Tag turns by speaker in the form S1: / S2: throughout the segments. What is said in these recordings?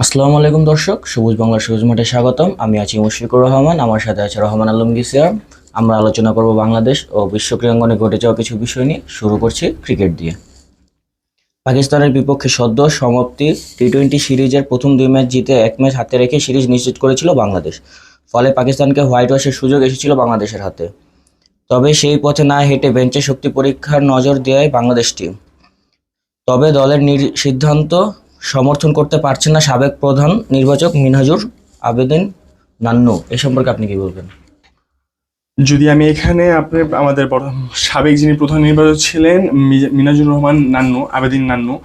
S1: আসসালামু আলাইকুম দর্শক, সবুজ বাংলা সবুজ মাঠে স্বাগতম। আমি আছি মুশফিকুর রহমান, আমার সাথে আছে রহমান আলমগীর সিয়ার আমরা আলোচনা করব বাংলাদেশ ও বিশ্ব ক্রীড়াঙ্গনে ঘটে যাওয়া কিছু বিষয় নিয়ে। শুরু করছি ক্রিকেট দিয়ে। পাকিস্তানের বিপক্ষে সদ্য সমাপ্তি টি টোয়েন্টি সিরিজের প্রথম দুই ম্যাচ জিতে এক ম্যাচ হাতে রেখে সিরিজ নিশ্চিত করেছিল বাংলাদেশ। ফলে পাকিস্তানকে হোয়াইট ওয়াশের সুযোগ এসেছিল বাংলাদেশের হাতে। তবে সেই পথে না হেঁটে বেঞ্চে শক্তি পরীক্ষার নজর দেয় বাংলাদেশ টিম। তবে দলের নির- সিদ্ধান্ত সমর্থন করতে পারছেন না সাবেক প্রধান নির্বাচক মিনহাজুর আবেদিন নান্নু। এ সম্পর্কে আপনি কি বলবেন?
S2: যদি আমি এখানে আপনার আমাদের সাবেক যিনি প্রধান নির্বাচক ছিলেন মিনাজুর রহমান নান্নু, আবেদিন নান্নু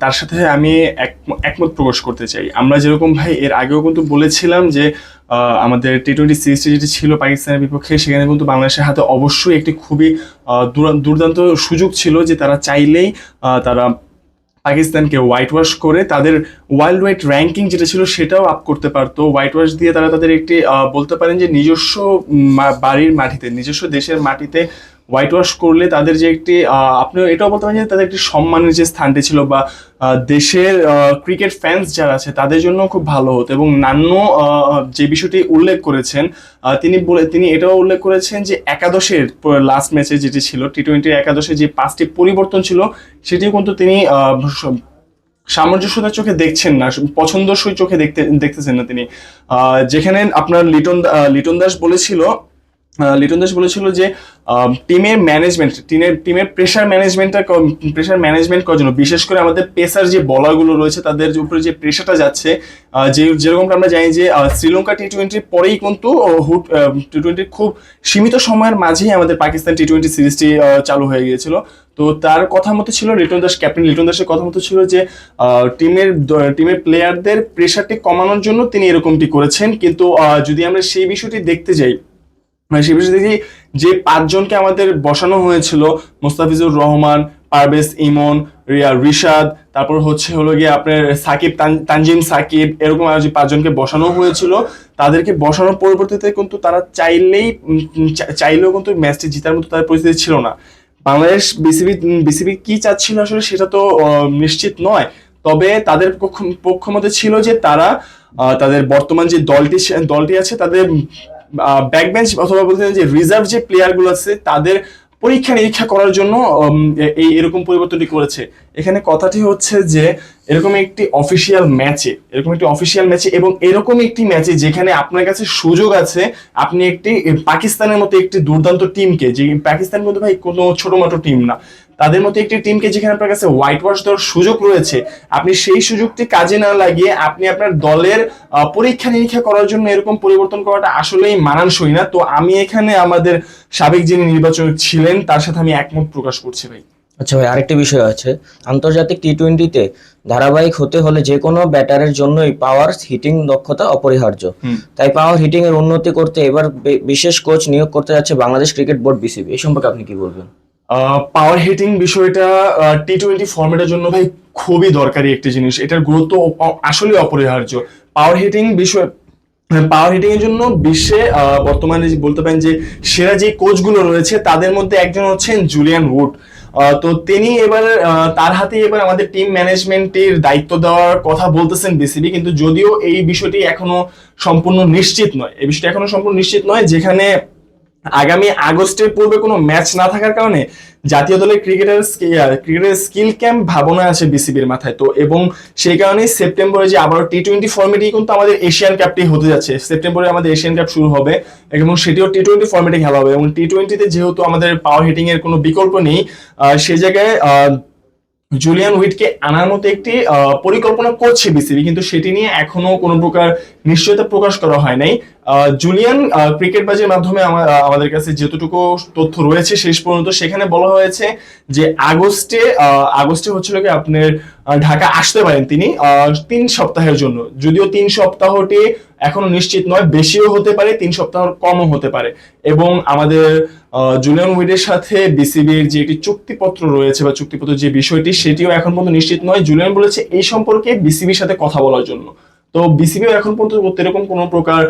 S2: তার সাথে আমি এক- একমত প্রকাশ করতে চাই। আমরা যেরকম ভাই, এর আগেও কিন্তু বলেছিলাম যে আমাদের টি টোয়েন্টি সিরিজটি যেটি ছিল পাকিস্তানের বিপক্ষে, সেখানে কিন্তু বাংলাদেশের হাতে অবশ্যই একটি খুবই দুর্দান্ত সুযোগ ছিল যে তারা চাইলেই তারা পাকিস্তানকে হোয়াইট ওয়াশ করে তাদের ওয়ার্ল্ড ওয়াইড র্যাঙ্কিং যেটা ছিল সেটাও আপ করতে পারতো। হোয়াইট ওয়াশ দিয়ে তারা তাদের একটি বলতে পারেন যে নিজস্ব বাড়ির মাটিতে, নিজস্ব দেশের মাটিতে হোয়াইট ওয়াশ করলে তাদের যে একটি আপনি এটাও বলতে পারেন যে তাদের একটি সম্মানের যে স্থানটি ছিল বা দেশের ক্রিকেট ফ্যান্স যারা আছে তাদের জন্য খুব ভালো হতো এবং নান্য যে বিষয়টি উল্লেখ করেছেন তিনি বলে, তিনি এটাও উল্লেখ করেছেন যে একাদশের লাস্ট ম্যাচে যেটি ছিল টি টোয়েন্টির একাদশে যে পাঁচটি পরিবর্তন ছিল, সেটিও কিন্তু তিনি সামঞ্জস্যতার চোখে দেখছেন না, পছন্দসই চোখে দেখতে, দেখতেছেন না তিনি। যেখানে আপনার লিটন লিটন দাস বলেছিল লিটন দাস বলেছিল যে টিমের ম্যানেজমেন্ট টিমের টিমের প্রেশার ম্যানেজমেন্টটা প্রেশার ম্যানেজমেন্ট করার জন্য। বিশেষ করে আমাদের পেসার যে বলারগুলো রয়েছে, তাদের উপরে যে প্রেশারটা যাচ্ছে যে, যেরকমটা আমরা জানি যে শ্রীলঙ্কা টি টোয়েন্টির পরেই কিন্তু হুট টি টোয়েন্টির খুব সীমিত সময়ের মাঝেই আমাদের পাকিস্তান টি টোয়েন্টি সিরিজটি চালু হয়ে গিয়েছিল। তো তার কথা মতো ছিল লিটন দাস ক্যাপ্টেন লিটন দাসের কথা মতো ছিল যে টিমের টিমের প্লেয়ারদের প্রেশারটি কমানোর জন্য তিনি এরকমটি করেছেন। কিন্তু যদি আমরা সেই বিষয়টি দেখতে যাই মানে সেই বিষয়ে দেখি যে পাঁচজনকে আমাদের বসানো হয়েছিল, মোস্তাফিজুর রহমান, পারভেজ ইমন, রিয়া রিশাদ, তারপর হচ্ছে হলো গিয়ে আপনার সাকিব, তান- তানজিম সাকিব, এরকম আর যে পাঁচজনকে বসানো হয়েছিল, তাদেরকে বসানোর পরিবর্তিতে কিন্তু তারা চাইলেই চাইলেও কিন্তু ম্যাচটি জেতার মতো তাদের পরিস্থিতি ছিল না। বাংলাদেশ বিসিবি বিসিবি কি চাচ্ছিল আসলে সেটা তো নিশ্চিত নয়। তবে তাদের পক্ষ পক্ষ মতে ছিল যে তারা তাদের বর্তমান যে দলটি দলটি আছে, তাদের ব্যাক বেঞ্চ অথবা বলতে যে রিজার্ভ যে প্লেয়ারগুলো আছে, তাদের পরীক্ষা নিরীক্ষা করার জন্য এই এরকম পরিবর্তনটি করেছে। এখানে কথাটি হচ্ছে যে, এরকম একটি অফিসিয়াল ম্যাচে এরকম একটি অফিসিয়াল ম্যাচে এবং এরকম একটি ম্যাচে যেখানে আপনার কাছে সুযোগ আছে, আপনি একটি পাকিস্তানের মতো একটি দুর্দান্ত টিমকে যে পাকিস্তান কিন্তু ভাই কোনো ছোটমোটো টিম না। তাদের মতো একটি টিমকে যেখানে আপনার কাছে হোয়াইট ওয়াশ দেওয়ার সুযোগ রয়েছে আপনি সেই সুযোগটি কাজে না লাগিয়ে আপনি আপনার দলের পরীক্ষা নিরীক্ষা করার জন্য এরকম পরিবর্তন করাটা আসলেই মানানসই না। তো আমি এখানে আমাদের সাবেক যিনি নির্বাচক ছিলেন তার সাথে আমি একমত প্রকাশ করছি ভাই।
S1: আচ্ছা ভাই আরেকটি বিষয় আছে। আন্তর্জাতিক টি টোয়েন্টিতে ধারাবাহিক হতে হলে যে কোনো ব্যাটারের জন্যই পাওয়ার হিটিং দক্ষতা অপরিহার্য। তাই পাওয়ার হিটিং এর উন্নতি করতে এবার বিশেষ কোচ নিয়োগ করতে যাচ্ছে বাংলাদেশ ক্রিকেট বোর্ড বিসিবি এই সম্পর্কে আপনি কি বলবেন?
S2: পাওয়ার হিটিং বিষয়টা টি টোয়েন্টি ফর্মেটের জন্য ভাই খুবই দরকারি একটি জিনিস। এটার গুরুত্ব আসলে অপরিহার্য। পাওয়ার হিটিং বিষয় পাওয়ার হিটিং এর জন্য বিশ্বে বর্তমানে বলতে পারেন যে সেরা যে কোচগুলো রয়েছে তাদের মধ্যে একজন হচ্ছেন জুলিয়ান আহ, তো তিনি এবার তার হাতে এবার আমাদের টিম ম্যানেজমেন্টের দায়িত্ব দেওয়ার কথা বলতেছেন বিসিবি কিন্তু যদিও এই বিষয়টি এখনও সম্পূর্ণ নিশ্চিত নয়। এই বিষয়টি এখনও সম্পূর্ণ নিশ্চিত নয় যেখানে আগামী আগস্টের পূর্বে কোনো ম্যাচ না থাকার কারণে জাতীয় দলের ক্রিকেটার ক্রিকেটের স্কিল ক্যাম্প ভাবনা আছে বিসিবির মাথায়। তো এবং সেই কারণে সেপ্টেম্বরে যে আবার টি টোয়েন্টি ফর্মেটেই কিন্তু আমাদের এশিয়ান কাপটি হতে যাচ্ছে। সেপ্টেম্বরে আমাদের এশিয়ান কাপ শুরু হবে এবং সেটিও টি টোয়েন্টি ফর্মেটে খেলা হবে। এবং টি টোয়েন্টিতে যেহেতু আমাদের পাওয়ার হিটিং এর কোনো বিকল্প নেই সেই জায়গায় জুলিয়ান উইটকে আনার মতো একটি পরিকল্পনা করছে বিসিবি। কিন্তু সেটি নিয়ে এখনও কোনো প্রকার নিশ্চয়তা প্রকাশ করা হয় নাই। জুলিয়ান ক্রিকেট বাজের মাধ্যমে আমা- আমাদের কাছে যতটুকু তথ্য রয়েছে শেষ পর্যন্ত, সেখানে বলা হয়েছে যে আগস্টে আগস্টে হচ্ছিল কি আপনার ঢাকা আসতে পারেন তিনি তিন সপ্তাহের জন্য। যদিও তিন সপ্তাহটি এখনও নিশ্চিত নয়, বেশিও হতে পারে, তিন সপ্তাহ কমও হতে পারে। এবং আমাদের জুলিয়ান উইডের সাথে বিসিবির যে একটি চুক্তিপত্র রয়েছে বা চুক্তিপত্র যে বিষয়টি, সেটিও এখন পর্যন্ত নিশ্চিত নয়। জুলিয়ান বলেছে এই সম্পর্কে বিসিবির সাথে কথা বলার জন্য। তো বিসিবিও এখন পর্যন্ত এরকম কোনো প্রকার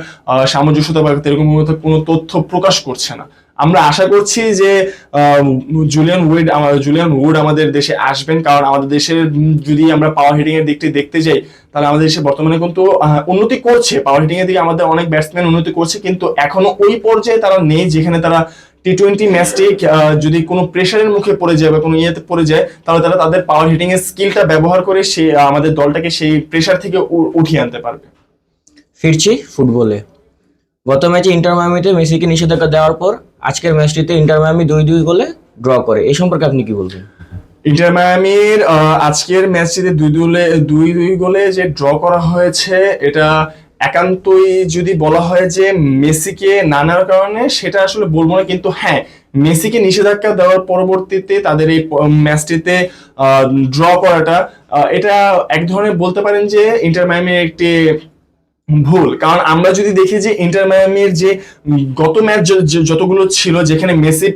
S2: সামঞ্জস্যতা বা এরকম কোনো তথ্য প্রকাশ করছে না। আমরা আশা করছি যে জুলিয়ান উইড আমার জুলিয়ান উড আমাদের দেশে আসবেন, কারণ আমাদের দেশে যদি আমরা পাওয়ার হিটিং এর দিকটি দেখতে যাই, তাহলে আমাদের দেশে বর্তমানে কিন্তু উন্নতি করছে। পাওয়ার হিটিং এর দিকে আমাদের অনেক ব্যাটসম্যান উন্নতি করছে, কিন্তু এখনও ওই পর্যায়ে তারা নেই যেখানে তারা টি টোয়েন্টি ম্যাচটি যদি কোনো প্রেশারের মুখে পড়ে যায় বা কোনো ইয়েতে পড়ে যায় তাহলে তারা তাদের পাওয়ার হিটিং এর স্কিলটা ব্যবহার করে সে আমাদের দলটাকে সেই প্রেশার থেকে উঠিয়ে আনতে পারবে।
S1: ফিরছি ফুটবলে। গত ম্যাচে ইন্টার মায়ামিতে মেসিকে নিষেধাজ্ঞা দেওয়ার পর আজকের ম্যাচটিতে ইন্টার মায়ামি দুই দুই গোলে ড্র করে। এই সম্পর্কে আপনি কি বলবেন?
S2: ইন্টার মায়ামির আজকের ম্যাচটিতে দুই দুলে দুই দুই গোলে যে ড্র করা হয়েছে এটা একান্তই যদি বলা হয় যে মেসিকে না নেওয়ার কারণে, সেটা আসলে বলব না, কিন্তু হ্যাঁ মেসিকে নিষেধাজ্ঞা দেওয়ার পরবর্তীতে তাদের এই ম্যাচটিতে ড্র করাটা এটা এক ধরনের বলতে পারেন যে ইন্টার মায়ামির একটি ভুল। কারণ আমরা যদি দেখি যে ইন্টার মায়ামির যে গত ম্যাচ যতগুলো ছিল যেখানে মেসি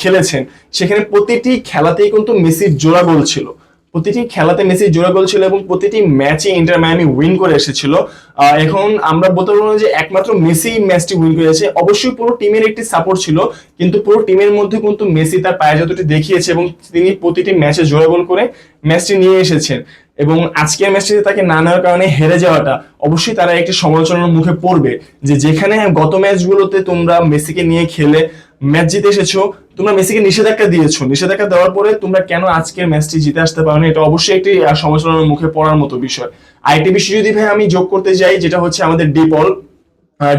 S2: খেলেছেন, সেখানে প্রতিটি খেলাতেই কিন্তু মেসির জোড়া গোল ছিল। প্রতিটি খেলাতে মেসি জোড়া গোল ছিল এবং প্রতিটি ম্যাচে ইন্টার মায়ামি উইন করে এসেছিল। এখন আমরা বলতে পারব যে একমাত্র মেসি ম্যাচটি উইন করেছে অবশ্যই পুরো টিমের একটি সাপোর্ট ছিল, কিন্তু পুরো টিমের মধ্যে কিন্তু মেসি তার পায়ে যতটি দেখিয়েছে এবং তিনি প্রতিটি ম্যাচে জোড়া গোল করে ম্যাচটি নিয়ে এসেছেন। এবং আজকের ম্যাচটিতে তাকে না নেওয়ার কারণে হেরে যাওয়াটা অবশ্যই তারা একটি সমালোচনার মুখে পড়বে যে যেখানে গত ম্যাচগুলোতে তোমরা মেসিকে নিয়ে খেলে ম্যাচ জিতে এসেছ, তোমরা মেসিকে নিষেধাজ্ঞা দিয়েছ। নিষেধাজ্ঞা দেওয়ার পরে তোমরা কেন আজকের ম্যাচটি জিতে আসতে পারো এটা অবশ্যই একটি সমালোচনার মুখে পড়ার মতো বিষয়। আরেকটি বিষয় যদি ভাই আমি যোগ করতে যাই, যেটা হচ্ছে আমাদের ডিপল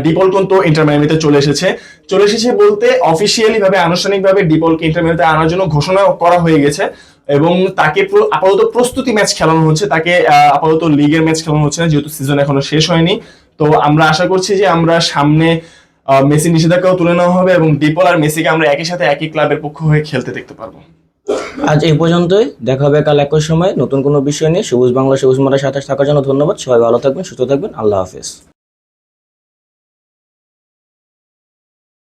S2: ডিপল কিন্তু ইন্টার চলে এসেছে। চলে এসেছে বলতে অফিসিয়ালি ভাবে, আনুষ্ঠানিকভাবে ডিপলকে ইন্টার মায়ামিতে আনার জন্য ঘোষণা করা হয়ে গেছে এবং তাকে আপাতত প্রস্তুতি ম্যাচ খেলানো হচ্ছে। তাকে আপাতত লিগের ম্যাচ খেলানো হচ্ছে না, যেহেতু সিজন এখনও শেষ হয়নি। তো আমরা আশা করছি যে আমরা সামনে মেসি নিষেধাজ্ঞাও তুলে নেওয়া হবে এবং ডিপল আর মেসিকে আমরা একই সাথে একই ক্লাবের পক্ষ হয়ে খেলতে দেখতে পারব।
S1: আজ এই পর্যন্তই। দেখা হবে কাল একই সময়। নতুন কোনো বিষয় নিয়ে সবুজ বাংলা, সবুজ মারা সাথে থাকার জন্য ধন্যবাদ। সবাই ভালো থাকবেন, সুস্থ থাকবেন। আল্লাহ হাফেজ।